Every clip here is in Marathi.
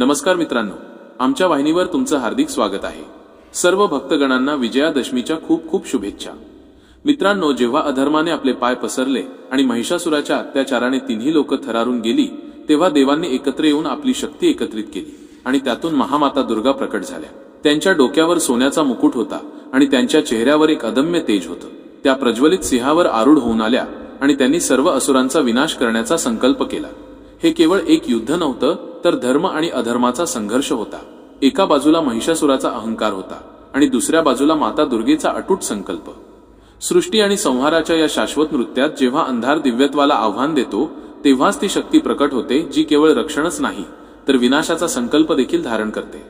नमस्कार मित्रांनो आमच्या वाहिनीवर तुमचं हार्दिक स्वागत आहे. सर्व भक्तगणांना विजयादशमीच्या खूप खूप शुभेच्छा. मित्रांनो जेव्हा अधर्माने आपले पाय पसरले आणि महिषासुराच्या अत्याचाराने तिन्ही लोक थरारून गेली तेव्हा देवांनी एकत्र येऊन आपली शक्ती एकत्रित केली आणि त्यातून महामाता दुर्गा प्रकट झाल्या. त्यांच्या डोक्यावर सोन्याचा मुकुट होता आणि त्यांच्या चेहऱ्यावर एक अदम्य तेज होतं. त्या प्रज्वलित सिंहावर आरूढ होऊन आल्या आणि त्यांनी सर्व असुरांचा विनाश करण्याचा संकल्प केला. हे केवळ एक युद्ध नव्हतं तर धर्म आणि अधर्माचा संघर्ष होता. एका बाजूला महिषासुराचा अहंकार होता आणि दुसऱ्या बाजूला माता दुर्गेचा अटूट संकल्प. सृष्टी आणि संहाराच्या या शाश्वत नृत्यात जेव्हा अंधार दिव्यत्वाला आव्हान देतो तेव्हाच ती शक्ती प्रकट होते जी केवळ रक्षणच नाही तर विनाशाचा संकल्प देखील धारण करते.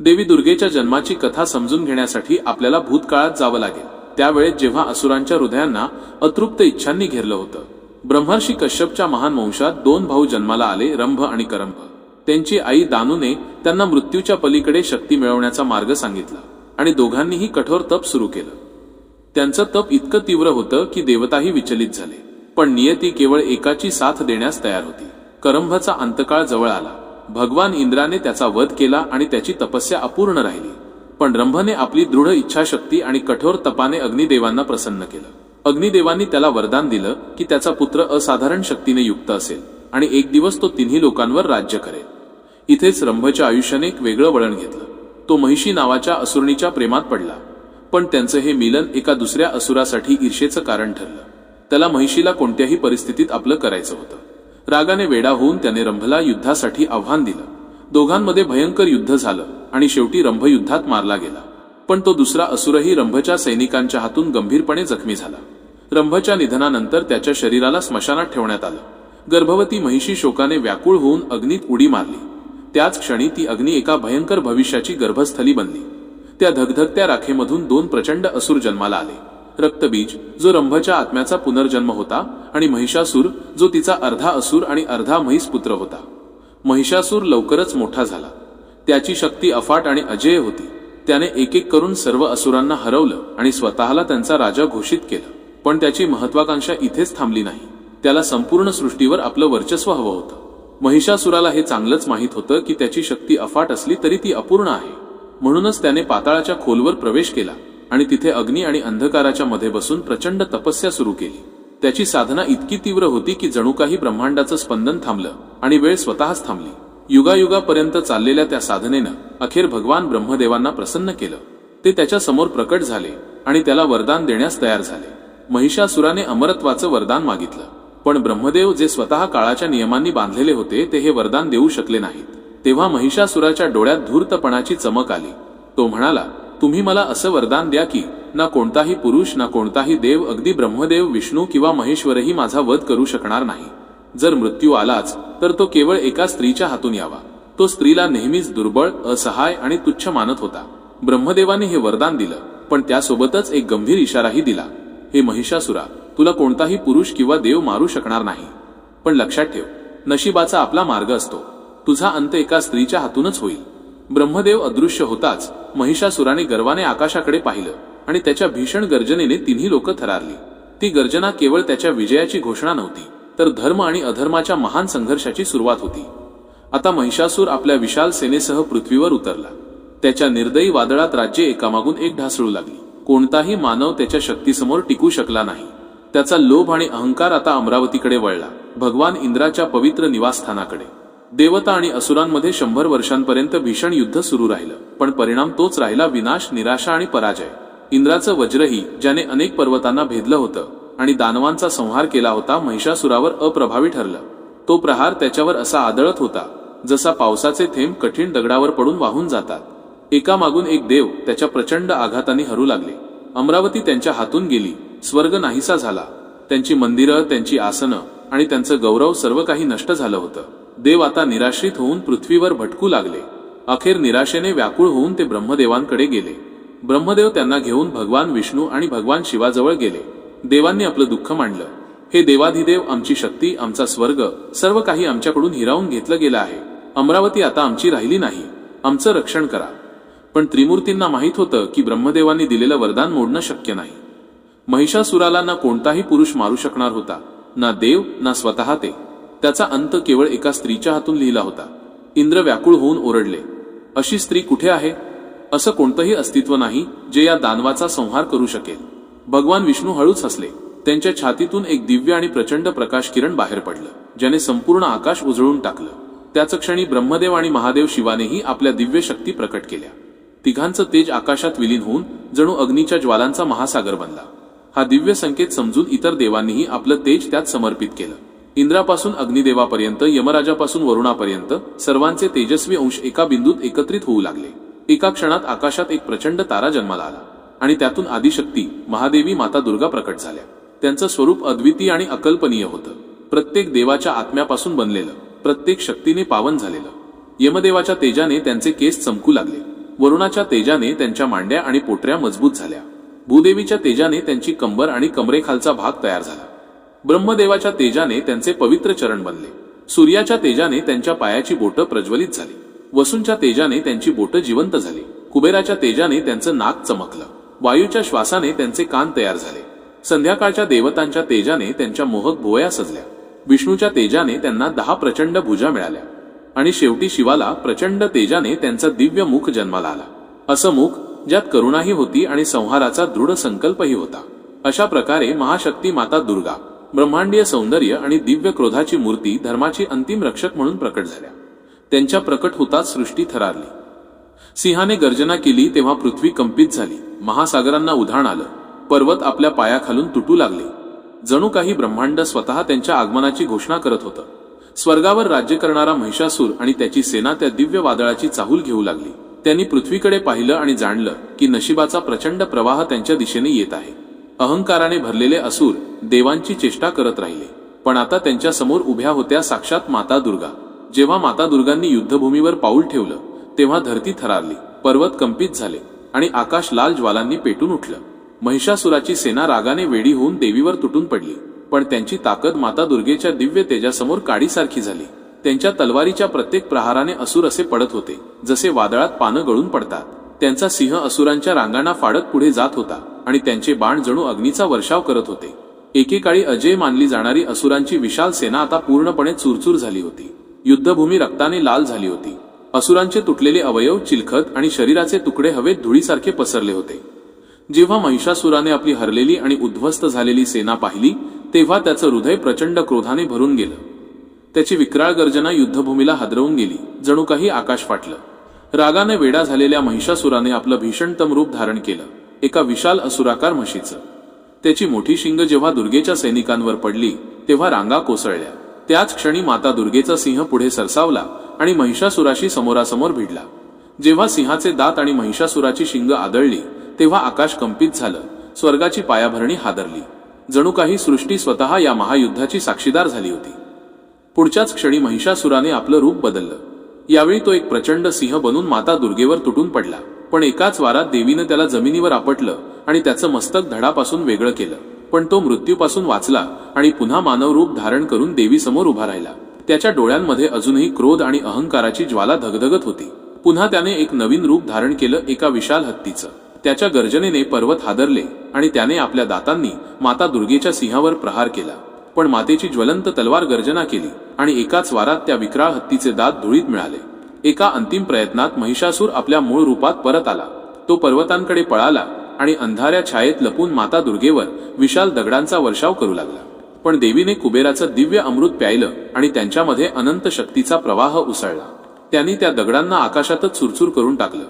देवी दुर्गेच्या जन्माची कथा समजून घेण्यासाठी आपल्याला भूतकाळात जावं लागेल. त्यावेळेस जेव्हा असुरांच्या हृदयांना अतृप्त इच्छांनी घेरलं होतं ब्रह्मर्षी कश्यपच्या महान वंशात दोन भाऊ जन्माला आले रंभ आणि करंभ. त्यांची आई दानूने त्यांना मृत्यूच्या पलीकडे शक्ती मिळवण्याचा मार्ग सांगितला आणि दोघांनीही कठोर तप सुरू केलं. त्यांचं तप इतकं तीव्र होतं की देवताही विचलित झाले पण नियती केवळ एकाची साथ देण्यास तयार होती. करंभचा अंतकाळ जवळ आला. भगवान इंद्राने त्याचा वध केला आणि त्याची तपस्या अपूर्ण राहिली. पण रंभने आपली दृढ इच्छाशक्ती आणि कठोर तपाने अग्निदेवांना प्रसन्न केलं. अग्निदेवांनी त्याला वरदान दिलं की त्याचा पुत्र असाधारण शक्तीने युक्त असेल आणि एक दिवस तो तिन्ही लोकांवर राज्य करेल. इथेच रंभच्या आयुष्याने एक वेगळं वळण घेतलं. तो महिषी नावाच्या असुरणीच्या प्रेमात पडला. पण त्यांचं हे मिलन एका दुसऱ्या असुरासाठी ईर्षेचं कारण ठरलं. त्याला महिषीला कोणत्याही परिस्थितीत आपलं करायचं होतं. रागाने वेडा होऊन त्याने रंभला युद्धासाठी आव्हान दिलं. दोघांमध्ये भयंकर युद्ध झालं आणि शेवटी रंभ युद्धात मारला गेला. पण तो दुसरा असुरही रंभच्या सैनिकांच्या हातून गंभीरपणे जखमी झाला. रंभच्या निधनानंतर त्याच्या शरीराला स्मशानात ठेवण्यात आलं. गर्भवती महिषी शोकाने व्याकुळ होऊन अग्नीत उडी मारली. त्याच क्षणी ती अग्नी एका भयंकर भविष्याची गर्भस्थली बनली. त्या धगधगत्या राखेमधून दोन प्रचंड असुर जन्माला आले. रक्तबीज जो रंभच्या आत्म्याचा पुनर्जन्म होता आणि महिषासूर जो तिचा अर्धा असुर आणि अर्धा महिष पुत्र होता. महिषासूर लवकरच मोठा झाला. त्याची शक्ती अफाट आणि अजेय होती. त्याने एक एक करून सर्व असुरांना हरवलं आणि स्वतःला त्यांचा राजा घोषित केलं. पण त्याची महत्वाकांक्षा इथेच थांबली नाही. त्याला संपूर्ण सृष्टीवर आपलं वर्चस्व हवं होतं. महिषासुराला हे चांगलंच माहीत होतं की त्याची शक्ती अफाट असली तरी ती अपूर्ण आहे. म्हणूनच त्याने पाताळाच्या खोलवर प्रवेश केला आणि तिथे अग्नी आणि अंधकाराच्या मध्ये बसून प्रचंड तपस्या सुरू केली. त्याची साधना इतकी तीव्र होती की जणू काही ब्रह्मांडाचं स्पंदन थांबलं आणि वेळ स्वतःच थांबली. युगायुगापर्यंत चाललेल्या त्या साधनेनं अखेर भगवान ब्रह्मदेवांना प्रसन्न केलं. ते त्याच्यासमोर प्रकट झाले आणि त्याला वरदान देण्यास तयार झाले. महिषासुराने अमरत्वाचं वरदान मागितलं. पण ब्रह्मदेव जे स्वतः काळाच्या नियमांनी बांधलेले होते ते हे वरदान देऊ शकले नाहीत. तेव्हा महिषासुराच्या डोळ्यात धूर्तपणाची चमक आली. तो म्हणाला तुम्ही मला असं वरदान द्या की ना कोणताही पुरुष ना कोणताही देव अगदी ब्रह्मदेव विष्णू किंवा महेश्वरही माझा वध करू शकणार नाही. जर मृत्यू आलाच तर तो केवळ एका स्त्रीच्या हातून यावा. तो स्त्रीला नेहमीच दुर्बळ असहाय आणि तुच्छ मानत होता. ब्रह्मदेवाने हे वरदान दिलं पण त्यासोबतच एक गंभीर इशाराही दिला. हे महिषासुरा तुला कोणताही पुरुष किंवा देव मारू शकणार नाही. पण लक्षात ठेव नशिबाचा आपला मार्ग असतो. तुझा अंत एका स्त्रीच्या हातूनच होईल. ब्रह्मदेव अदृश्य होताच महिषासुराने गर्वाने आकाशाकडे पाहिलं आणि त्याच्या भीषण गर्जनेने तिन्ही लोक थरारली. ती गर्जना केवळ त्याच्या विजयाची घोषणा नव्हती तर धर्म आणि अधर्माच्या महान संघर्षाची सुरुवात होती. आता महिषासूर आपल्या विशाल सेनेसह पृथ्वीवर उतरला. त्याच्या निर्दयी वादळात राज्ये एकामागून एक ढासळू लागली. कोणताही मानव त्याच्या शक्तीसमोर टिकू शकला नाही. त्याचा लोभ आणि अहंकार आता अमरावतीकडे वळला. भगवान इंद्राच्या पवित्र निवासस्थानाकडे. देवता आणि असुरांमध्ये शंभर वर्षांपर्यंत भीषण युद्ध सुरू राहिलं पण परिणाम तोच राहिला विनाश निराशा आणि पराजय. इंद्राचं वज्रही ज्याने अनेक पर्वतांना भेदलं होतं आणि दानवांचा संहार केला होता महिषासुरावर अप्रभावी ठरलं. तो प्रहार त्याच्यावर असा आदळत होता जसा पावसाचे थेंब कठीण दगडावर पडून वाहून जातात. एकामागून एक देव त्याच्या प्रचंड आघाताने हरू लागले. अमरावती त्यांच्या हातून गेली. स्वर्ग नाहीसा झाला. त्यांची मंदिरं त्यांची आसनं आणि त्यांचं गौरव सर्व काही नष्ट झालं होतं. देव आता निराश्रित होऊन पृथ्वीवर भटकू लागले. अखेर निराशेने व्याकुळ होऊन ते ब्रह्मदेवांकडे गेले. ब्रह्मदेव त्यांना घेऊन भगवान विष्णू आणि भगवान शिवाजवळ गेले. देवांनी आपलं दुःख मांडलं. हे देवाधिदेव आमची शक्ती आमचा स्वर्ग सर्व काही आमच्याकडून हिरावून घेतलं गेलं आहे. अमरावती आता आमची राहिली नाही. आमचं रक्षण करा. पण त्रिमूर्तींना माहीत होतं की ब्रह्मदेवांनी दिलेलं वरदान मोडणं शक्य नाही. महिषासुराला ना कोणताही पुरुष मारू शकणार होता ना देव ना स्वतः ते. त्याचा अंत केवळ एका स्त्रीच्या हातून लिहिला होता. इंद्र व्याकुळ होऊन ओरडले. अशी स्त्री कुठे आहे? असं कोणतंही अस्तित्व नाही जे या दानवाचा संहार करू शकेल. भगवान विष्णू हळूच हसले. त्यांच्या छातीतून एक दिव्य आणि प्रचंड प्रकाश किरण बाहेर पडलं ज्याने संपूर्ण आकाश उजळून टाकलं. त्याच क्षणी ब्रह्मदेव आणि महादेव शिवानेही आपल्या दिव्य शक्ती प्रकट केल्या. तिघांचं तेज आकाशात विलीन होऊन जणू अग्नीच्या ज्वालांचा महासागर बनला. हा दिव्य संकेत समजून इतर देवांनीही आपलं तेज त्यात समर्पित केलं. इंद्रापासून अग्निदेवापर्यंत यमराजापासून वरुणापर्यंत सर्वांचे तेजस्वी अंश एका बिंदूत एकत्रित होऊ लागले. एका क्षणात आकाशात एक प्रचंड तारा जन्माला आला आणि त्यातून आदिशक्ती महादेवी माता दुर्गा प्रकट झाल्या. त्यांचं स्वरूप अद्वितीय आणि अकल्पनीय होतं. प्रत्येक देवाच्या आत्म्यापासून बनलेलं प्रत्येक शक्तीने पावन झालेलं. यमदेवाच्या तेजाने त्यांचे केस चमकू लागले. वरुणाच्या तेजाने त्यांच्या मांड्या आणि पोटऱ्या मजबूत झाल्या. भूदेवीच्या तेजाने त्यांची कंबर आणि कमरेखालचा भाग तयार झाला. ब्रह्मदेवाच्या तेजाने त्यांचे पवित्र चरण बनले. सूर्याच्या तेजाने त्यांच्या पायाची बोटं प्रज्वलित झाली. वसूंच्या तेजाने त्यांची बोटं जिवंत झाली. कुबेराच्या तेजाने त्यांचं नाक चमकलं. वायूच्या श्वासाने त्यांचे कान तयार झाले. संध्याकाळच्या देवतांच्या तेजाने त्यांच्या मोहक भुवया सजल्या. विष्णूच्या तेजाने त्यांना दहा प्रचंड भुजा मिळाल्या. आणि शेवटी शिवाला प्रचंड तेजाने त्यांचा दिव्य मुख जन्माला आला. असं मुख ज्यात करुणाही होती आणि संहाराचा दृढ संकल्पही होता. अशा प्रकारे महाशक्ती माता दुर्गा ब्रह्मांडीय सौंदर्य आणि दिव्य क्रोधाची मूर्ती धर्माची अंतिम रक्षक म्हणून प्रकट झाल्या. त्यांच्या प्रकट होताच सृष्टी थरारली. सिंहाने गर्जना केली तेव्हा पृथ्वी कंपित झाली. महासागरांना उधाण आलं. पर्वत आपल्या पायाखालून तुटू लागले. जणू काही ब्रह्मांड स्वतः त्यांच्या आगमनाची घोषणा करत होतं. स्वर्गावर राज्य करणारा महिषासूर आणि त्याची सेना त्या दिव्य वादळाची चाहूल घेऊ लागली. त्यांनी पृथ्वीकडे पाहिलं आणि जाणलं की नशिबाचा प्रचंड प्रवाह त्यांच्या दिशेने येत आहे. अहंकाराने भरलेले असुर देवांची चेष्टा करत राहिले. पण आता त्यांच्यासमोर उभ्या होत्या साक्षात माता दुर्गा. जेव्हा माता दुर्गांनी युद्धभूमीवर पाऊल ठेवलं तेव्हा धरती थरारली पर्वत कंपित झाले आणि आकाश लाल ज्वालांनी पेटून उठलं. महिषासुराची सेना रागाने वेडी होऊन देवीवर तुटून पडली. पण त्यांची ताकद माता दुर्गेच्या दिव्य तेजासमोर काडीसारखी झाली. त्यांच्या तलवारीच्या प्रत्येक प्रहाराने असुर असे पडत होते जसे वादळात पानं गळून पडतात. त्यांचा सिंह असुरांच्या रांगांना फाडत पुढे जात होता आणि त्यांचे बाण जणू अग्नीचा वर्षाव करत होते. एकेकाळी अजय मानली जाणारी असुरांची विशाल सेना आता पूर्णपणे चुरचूर झाली होती. युद्धभूमी रक्ताने लाल झाली होती. असुरांचे तुटलेले अवयव चिलखत आणि शरीराचे तुकडे हवेत धुळीसारखे पसरले होते. जेव्हा महिषासुराने आपली हरलेली आणि उद्ध्वस्त झालेली सेना पाहिली तेव्हा त्याचं हृदय प्रचंड क्रोधाने भरून गेलं. त्याची विक्राळ गर्जना युद्धभूमीला हादरवून गेली. जणू काही आकाश फाटलं. रागाने वेडा झालेल्या महिषासुराने आपलं भीषणतम रूप धारण केलं. एका विशाल असुराकार म्हशीचं. त्याची मोठी शिंग जेव्हा दुर्गेच्या सैनिकांवर पडली तेव्हा रांगा कोसळल्या. त्याच क्षणी माता दुर्गेचा सिंह पुढे सरसावला आणि महिषासुराशी समोरासमोर भिडला. जेव्हा सिंहाचे दात आणि महिषासुराची शिंग आदळली तेव्हा आकाश कंपित झालं. स्वर्गाची पायाभरणी हादरली. जणू काही सृष्टी स्वतः या महायुद्धाची साक्षीदार झाली होती. पुढच्याच क्षणी महिषासुराने आपलं रूप बदललं. यावेळी तो एक प्रचंड सिंह बनून माता दुर्गेवर तुटून पडला. पण एकाच वारात देवीनं त्याला जमिनीवर आपटलं आणि त्याचं मस्तक धडापासून वेगळं केलं. पण तो मृत्यूपासून वाचला आणि पुन्हा मानव रूप धारण करून देवीसमोर उभा राहिला. त्याच्या डोळ्यांमध्ये अजूनही क्रोध आणि अहंकाराची ज्वाला धगधगत होती. पुन्हा त्याने एक नवीन रूप धारण केलं एका विशाल हत्तीचं. त्याच्या गर्जनेने पर्वत हादरले आणि त्याने आपल्या दातांनी माता दुर्गेच्या सिंहावर प्रहार केला. पण मातेची ज्वलंत तलवार गर्जना केली आणि एकाच वारात त्या विक्राळ हत्तीचे दात धुळीत मिळाले. एका अंतिम प्रयत्नात महिषासूर आपल्या मूळ रूपात परत आला. तो पर्वतांकडे पळाला आणि अंधाऱ्या छायेत लपून माता दुर्गेवर विशाल दगडांचा वर्षाव करू लागला. पण देवीने कुबेराचं दिव्य अमृत प्यायलं आणि त्यांच्यामध्ये अनंत शक्तीचा प्रवाह उसळला. त्यांनी त्या दगडांना आकाशातच चुरचूर करून टाकलं.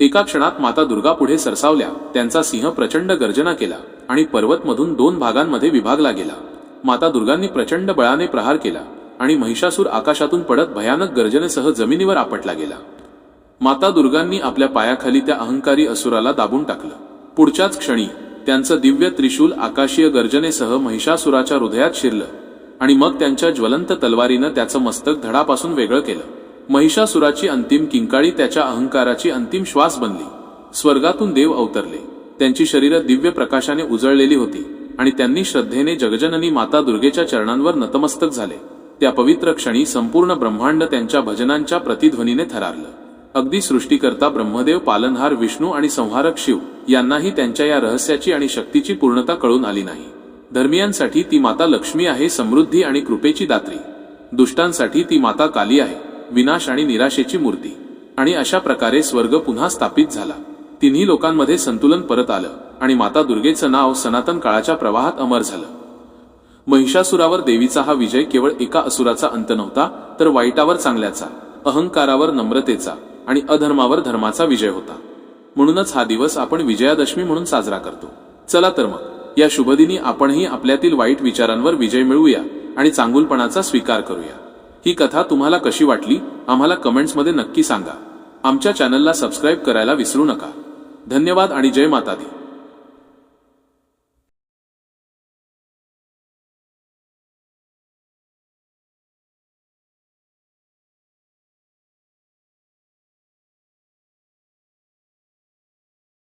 एका क्षणात माता दुर्गा पुढे सरसावल्या. त्यांचा सिंह प्रचंड गर्जना केला आणि पर्वतमधून दोन भागांमध्ये विभागला गेला. माता दुर्गांनी प्रचंड बळाने प्रहार केला आणि महिषासूर आकाशातून पडत भयानक गर्जनेसह जमिनीवर आपटला गेला. माता दुर्गांनी आपल्या पायाखाली त्या अहंकारी असुराला दाबून टाकलं. पुढच्याच क्षणी त्यांचं दिव्य त्रिशूल आकाशीय गर्जनेसह महिषासुराच्या हृदयात शिरलं आणि मग त्यांच्या ज्वलंत तलवारीनं त्याचं मस्तक धडापासून वेगळं केलं. महिषासुराची अंतिम किंकाळी त्याच्या अहंकाराची अंतिम श्वास बनली. स्वर्गातून देव अवतरले. त्यांची शरीरं दिव्य प्रकाशाने उजळलेली होती आणि त्यांनी श्रद्धेने जगजननी माता दुर्गेच्या चरणांवर नतमस्तक झाले. त्या पवित्र क्षणी संपूर्ण ब्रह्मांड त्यांच्या भजनांच्या प्रतिध्वनीने थरारलं. अगदी सृष्टीकर्ता ब्रह्मदेव पालनहार विष्णू आणि संहारक शिव यांनाही त्यांच्या या रहस्याची आणि शक्तीची पूर्णता कळून आली नाही. धर्मियांसाठी ती माता लक्ष्मी आहे समृद्धी आणि कृपेची दात्री. दुष्टांसाठी ती माता काली आहे. विनाश आणि निराशेची मूर्ती. आणि अशा प्रकारे स्वर्ग पुन्हा स्थापित झाला. तिन्ही लोकांमध्ये संतुलन परत आलं आणि माता दुर्गेचं नाव सनातन काळाच्या प्रवाहात अमर झालं. महिषासुरावर देवीचा हा विजय केवळ एका असुराचा अंत नव्हता तर वाईटावर चांगल्याचा अहंकारावर नम्रतेचा आणि अधर्मावर धर्माचा विजय होता. म्हणूनच हा दिवस आपण विजयादशमी म्हणून साजरा करतो. चला तर मग या शुभदिनी आपणही आपल्यातील वाईट विचारांवर विजय मिळवूया आणि चांगुलपणाचा स्वीकार करूया. ही कथा तुम्हाला कशी वाटली आम्हाला कमेंट्समध्ये नक्की सांगा. आमच्या चॅनलला सबस्क्राईब करायला विसरू नका. धन्यवाद आणि जय माता दी